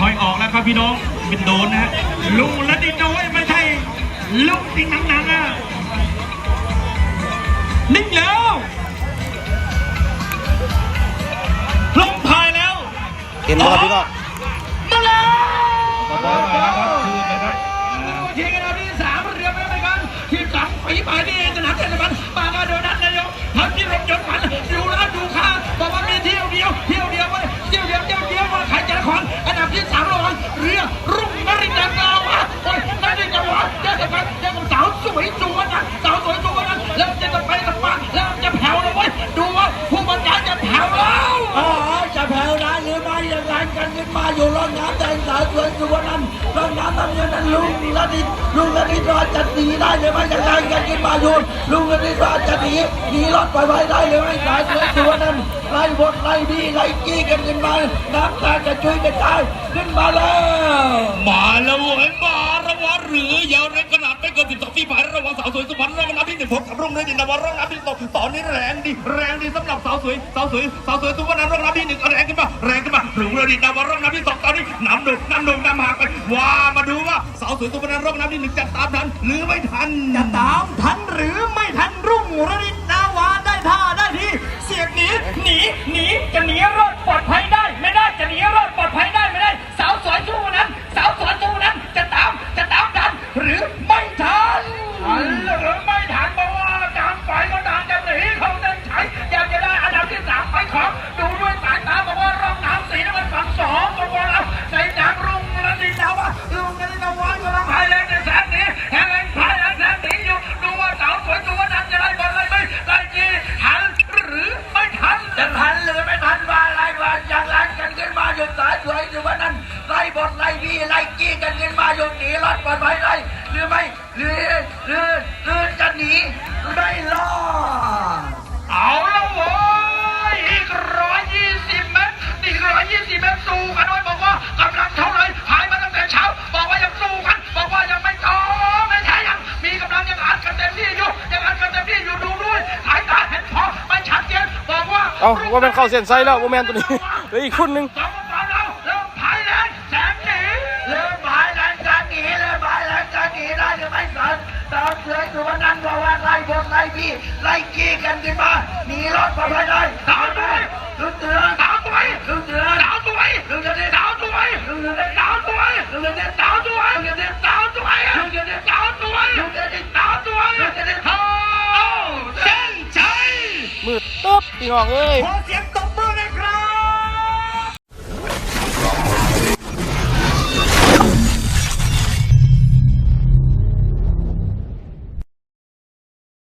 ถอยออกแล้วครับพี่น้องเป็นโดนนะฮะลุงละดิโด้ไม่ใช่ลุงติงหนังๆอะนิ่งแล้วลงพายแล้วเห็นไหมครับพี่น้อง สุวรรณนั้นร่องน้ำน้ำเงินนั้นลุงละดิษลุงละดิษรอดจะหนีได้หรือไม่อย่างไรกันขึ้นมาอยู่ลุงละดิษรอดจะหนีหนีรอดปล่อยไว้ได้หรือไม่สาวสวยสุวรรณนั้นไล่บดไล่บี้ไล่กี้กันขึ้นมาน้ำตาจะช่วยกันได้ขึ้นมาแล้วมาแล้วเว้ยมาระวังหรือยาวในขนาดไม่เกินสิบสองฝีพายระวังสาวสวยสุพรรณระวังน้ำที่หนึ่งพบกับรุ่งเรืองดินดาวร่องน้ำที่สองตอนนี้แรงดีแรงดีสำหรับสาวสวยสาวสวยสาวสวยสุพรรณร่องน้ำที่หนึ่งแรงขึ้นมาแรง หลงเรืองดินดาวร่องน้ำที่สองตอนนี้น้ำดุน้ำดุน้ำหากไปว้ามาดูว่าสาวสวยสุพรรณร่องน้ำที่หนึ่งจะตามทันหรือไม่ทันจะตามทันหรือไม่ทันรุ่งระดินาวาได้ท่าได้ทีเสียงหนีหนีหนีจะหนีรอดปลอดภัย ดไล่บี้ไล่กี้กันขึ้นมาอยู่หนีรอดปลอดภัยได้หรือไม่หรือหรือหรือจะหนีไม่รอดเอาละโว้ยอีกร้อยยี่สิบเมตรอีกร้อยยี่สิบเมตรสู้กันด้วยบอกว่ากำลังเท่าไรหายมาตั้งแต่เช้า บอกว่ายังสู้กัน บอกว่ายังไม่ท้อไม่แท้ยังมีกำลังยังอัดกันเต็มที่อยู่ยังอัดกันเต็มที่อยู่ดูด้วยสายตาเห็นพอไม่ชัดเจนบอกว่าเอ้าว่าเป็นเข้าเส้นไซแล้วว่าแมนตัวนี้เหลืออีกคนนึง เสือสุวรรณนั้นบอกว่าไล่บดไล่บี้ไล่กี้กันขึ้นมาหนีรอดปลอดภัยได้สาวตัวลุงเสือสาวสวยลุงเสือสาวสวยลุงจะได้สาวสวยลุงจะได้สาวสวยลุงจะได้สาวสวยสาวสวยสาวสวยลุงจะได้สาวสวยลุงจะได้สาวสวยลุงจะได้เข้าเส้นชัยมืดตึ๊บพี่น้องเอ้ยขอเสียง